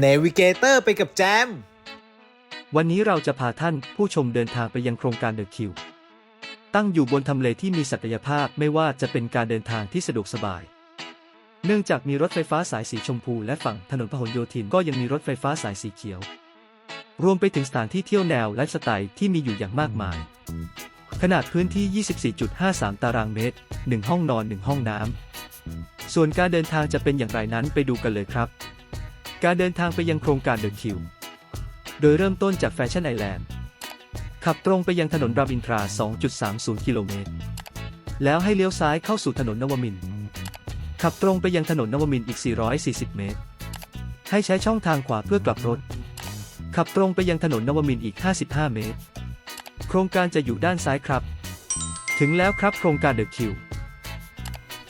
เนวิเกเตอร์ไปกับแจม วันนี้เราจะพาท่านผู้ชมเดินทางไปยังโครงการเดอะคิว ตั้งอยู่บนทำเลที่มีศักยภาพไม่ว่าจะเป็นการเดินทางที่สะดวกสบาย เนื่องจากมีรถไฟฟ้าสายสีชมพูและฝั่งถนนพหลโยธินก็ยังมีรถไฟฟ้าสายสีเขียว รวมไปถึงสถานที่เที่ยวแนวไลฟ์สไตล์ที่มีอยู่อย่างมากมาย ขนาดพื้นที่ 24.53 ตารางเมตร 1 ห้องนอน 1 ห้องน้ำส่วนการเดินทางจะเป็นอย่างไรนั้นไปดูกันเลยครับ การเดินทางไปยังโครงการเดอะคิว โดยเริ่มต้นจากแฟชั่นไอแลนด์ ขับตรงไปยังถนนรามอินทรา 2.30 กิโลเมตร แล้วให้เลี้ยวซ้ายเข้าสู่ถนนนวมิน ขับตรงไปยังถนนนวมินอีก 440 เมตร ให้ใช้ช่องทางขวาเพื่อกลับรถ ขับตรงไปยังถนนนวมินอีก 55 เมตร โครงการจะอยู่ด้านซ้ายครับ ถึงแล้วครับโครงการเดอะคิว